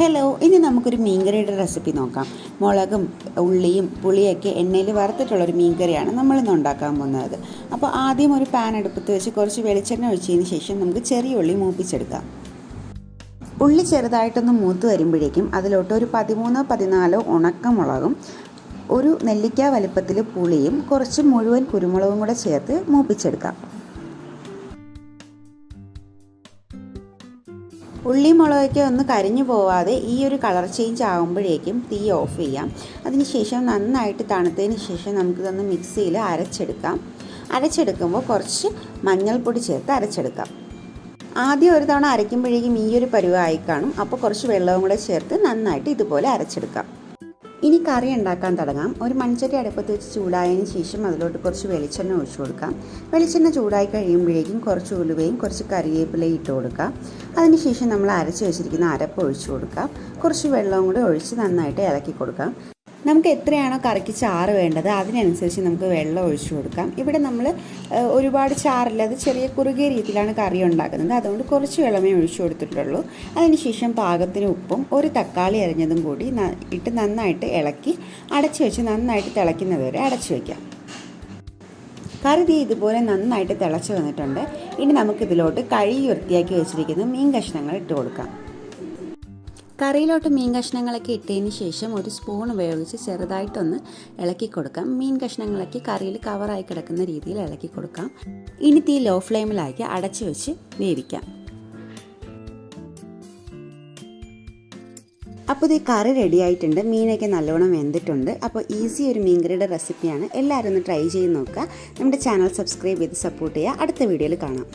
Hello ഇനി നമുക്കൊരു മീൻകറിയുടെ recipe നോക്കാം. മുളകും ഉള്ളിയും പുളിയൊക്കെ എണ്ണയിൽ വറുത്തിട്ടുള്ളൊരു മീൻകറിയാണ് നമ്മളിന്ന് ഉണ്ടാക്കാൻ പോകുന്നത്. അപ്പോൾ ആദ്യം ഒരു പാൻ അടുപ്പത്ത് വെച്ച് കുറച്ച് വെളിച്ചെണ്ണ ഒഴിച്ചതിന് ശേഷം നമുക്ക് ചെറിയ ഉള്ളി മൂപ്പിച്ചെടുക്കാം. ഉള്ളി ചെറുതായിട്ടൊന്ന് മൂത്ത് വരുമ്പോഴേക്കും അതിലോട്ട് ഒരു പതിമൂന്നോ പതിനാലോ ഉണക്കമുളകും ഒരു നെല്ലിക്ക വലുപ്പത്തിൽ പുളിയും കുറച്ച് മുഴുവൻ കുരുമുളകും കൂടെ ചേർത്ത് മൂപ്പിച്ചെടുക്കാം. ഉള്ളി മുളകൊക്കെ ഒന്ന് കരിഞ്ഞു പോവാതെ ഈ ഒരു കളർ ചേഞ്ച് ആകുമ്പോഴേക്കും തീ ഓഫ് ചെയ്യാം. അതിനുശേഷം നന്നായിട്ട് തണുത്തതിന് ശേഷം നമുക്കിതൊന്ന് മിക്സിയിൽ അരച്ചെടുക്കാം. അരച്ചെടുക്കുമ്പോൾ കുറച്ച് മഞ്ഞൾപ്പൊടി ചേർത്ത് അരച്ചെടുക്കാം. ആദ്യം ഒരു തവണ അരയ്ക്കുമ്പോഴേക്കും ഈ ഒരു പരുവായി കാണും. അപ്പോൾ കുറച്ച് വെള്ളവും കൂടെ ചേർത്ത് നന്നായിട്ട് ഇതുപോലെ അരച്ചെടുക്കാം. ഇനി കറി ഉണ്ടാക്കാൻ തുടങ്ങാം. ഒരു മൺചട്ടി അടുപ്പത്ത് വെച്ച് ചൂടായതിന് ശേഷം അതിലോട്ട് കുറച്ച് വെളിച്ചെണ്ണ ഒഴിച്ചു കൊടുക്കാം. വെളിച്ചെണ്ണ ചൂടായി കഴിയുമ്പോഴേക്കും കുറച്ച് ഉലുവയും കുറച്ച് കറിവേപ്പിലയും ഇട്ട് കൊടുക്കാം. അതിനുശേഷം നമ്മൾ അരച്ച് വെച്ചിരിക്കുന്ന അരപ്പ് ഒഴിച്ചു കൊടുക്കാം. കുറച്ച് വെള്ളവും കൂടെ ഒഴിച്ച് നന്നായിട്ട് ഇളക്കി കൊടുക്കാം. നമുക്ക് എത്രയാണോ കറിക്ക് ചാറ് വേണ്ടത് അതിനനുസരിച്ച് നമുക്ക് വെള്ളം ഒഴിച്ചു കൊടുക്കാം. ഇവിടെ നമ്മൾ ഒരുപാട് ചാറില്ല. അത് ചെറിയ കുറുകിയ രീതിയിലാണ് കറി ഉണ്ടാക്കുന്നത്. അതുകൊണ്ട് കുറച്ച് വെള്ളമേ ഒഴിച്ചു കൊടുത്തിട്ടുള്ളൂ. അതിനുശേഷം പാകത്തിന് ഉപ്പും ഒരു തക്കാളി അരിഞ്ഞതും കൂടി ഇട്ട് നന്നായിട്ട് ഇളക്കി അടച്ചു വെച്ച് നന്നായിട്ട് തിളയ്ക്കുന്നത് വരെ അടച്ചു വയ്ക്കാം കറി തീ ഇതുപോലെ നന്നായിട്ട് തിളച്ച് വന്നിട്ടുണ്ട്. ഇനി നമുക്കിതിലോട്ട് കഴുകി വൃത്തിയാക്കി വെച്ചിരിക്കുന്ന മീൻ കഷ്ണങ്ങൾ ഇട്ട് കൊടുക്കാം. കറിയിലോട്ട് മീൻ കഷ്ണങ്ങളൊക്കെ ഇട്ടതിന് ശേഷം ഒരു സ്പൂൺ ഉപയോഗിച്ച് ചെറുതായിട്ടൊന്ന് ഇളക്കി കൊടുക്കാം. മീൻ കഷ്ണങ്ങളൊക്കെ കറിയിൽ കവറായി കിടക്കുന്ന രീതിയിൽ ഇളക്കി കൊടുക്കാം. ഇനി തീ ലോ ഫ്ലെയിമിലാക്കി അടച്ചു വെച്ച് വേവിക്കാം. അപ്പോൾ ഇത് കറി റെഡി ആയിട്ടുണ്ട്. മീനൊക്കെ നല്ലോണം വെന്തിട്ടുണ്ട്. അപ്പോൾ ഈസി ഒരു മീൻകറിയുടെ റെസിപ്പിയാണ് എല്ലാവരും ഒന്ന് ട്രൈ ചെയ്ത് നോക്കുക. നമ്മുടെ ചാനൽ സബ്സ്ക്രൈബ് ചെയ്ത് സപ്പോർട്ട് ചെയ്യുക. അടുത്ത വീഡിയോയിൽ കാണാം.